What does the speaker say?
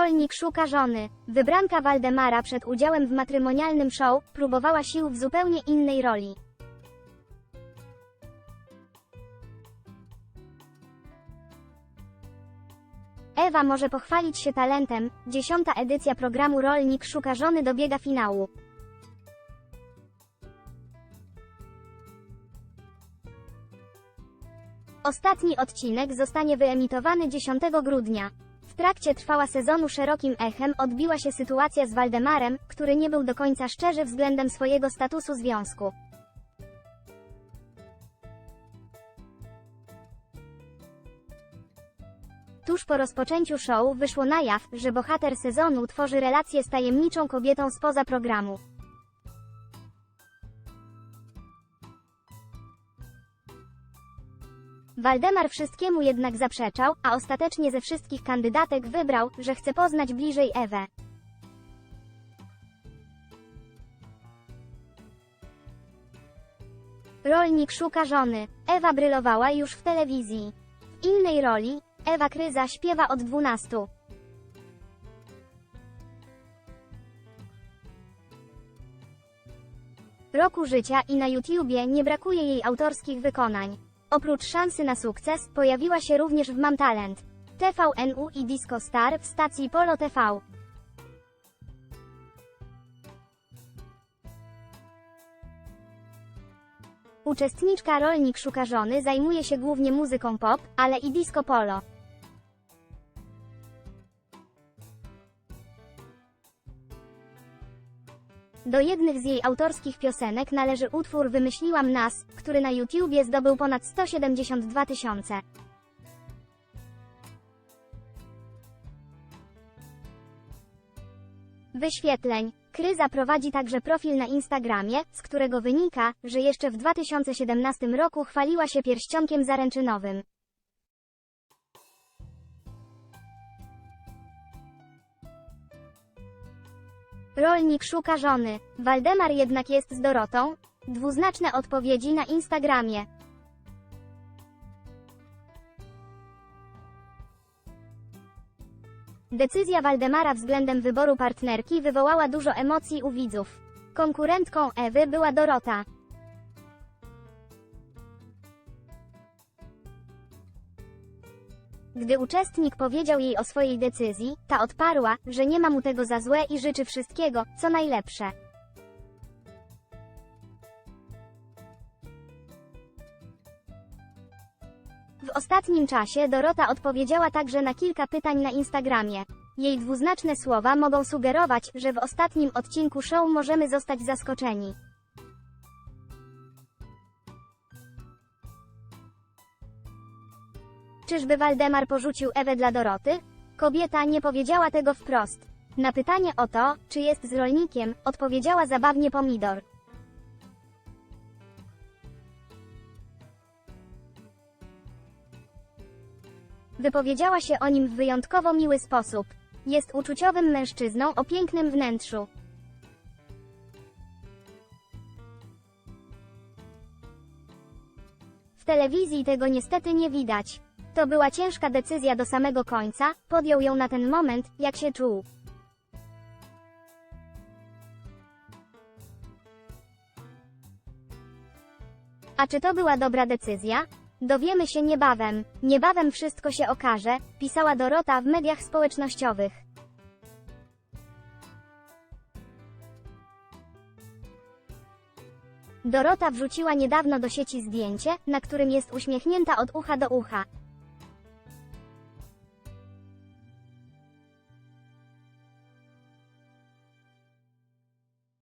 Rolnik szuka żony. Wybranka Waldemara przed udziałem w matrymonialnym show próbowała sił w zupełnie innej roli. Ewa może pochwalić się talentem. Dziesiąta edycja programu Rolnik szuka żony dobiega finału. Ostatni odcinek zostanie wyemitowany 10 grudnia. W trakcie trwała sezonu szerokim echem odbiła się sytuacja z Waldemarem, który nie był do końca szczery względem swojego statusu związku. Tuż po rozpoczęciu show wyszło na jaw, że bohater sezonu tworzy relację z tajemniczą kobietą spoza programu. Waldemar wszystkiemu jednak zaprzeczał, a ostatecznie ze wszystkich kandydatek wybrał, że chce poznać bliżej Ewę. Rolnik szuka żony. Ewa brylowała już w telewizji. W innej roli, Ewa Kryza śpiewa od 12. Roku życia i na YouTubie nie brakuje jej autorskich wykonań. Oprócz szansy na sukces, pojawiła się również w Mam Talent, TVNU i Disco Star w stacji Polo TV. Uczestniczka Rolnik Szuka Żony zajmuje się głównie muzyką pop, ale i disco polo. Do jednych z jej autorskich piosenek należy utwór Wymyśliłam nas, który na YouTubie zdobył ponad 172 tysiące. Wyświetleń. Kryza prowadzi także profil na Instagramie, z którego wynika, że jeszcze w 2017 roku chwaliła się pierścionkiem zaręczynowym. Rolnik szuka żony. Waldemar jednak jest z Dorotą? Dwuznaczne odpowiedzi na Instagramie. Decyzja Waldemara względem wyboru partnerki wywołała dużo emocji u widzów. Konkurentką Ewy była Dorota. Gdy uczestnik powiedział jej o swojej decyzji, ta odparła, że nie ma mu tego za złe i życzy wszystkiego, co najlepsze. W ostatnim czasie Dorota odpowiedziała także na kilka pytań na Instagramie. Jej dwuznaczne słowa mogą sugerować, że w ostatnim odcinku show możemy zostać zaskoczeni. Czyżby Waldemar porzucił Ewę dla Doroty? Kobieta nie powiedziała tego wprost. Na pytanie o to, czy jest z rolnikiem, odpowiedziała zabawnie pomidor. Wypowiedziała się o nim w wyjątkowo miły sposób. Jest uczuciowym mężczyzną o pięknym wnętrzu. W telewizji tego niestety nie widać. To była ciężka decyzja do samego końca, podjął ją na ten moment, jak się czuł. A czy to była dobra decyzja? Dowiemy się niebawem. Niebawem wszystko się okaże, pisała Dorota w mediach społecznościowych. Dorota wrzuciła niedawno do sieci zdjęcie, na którym jest uśmiechnięta od ucha do ucha.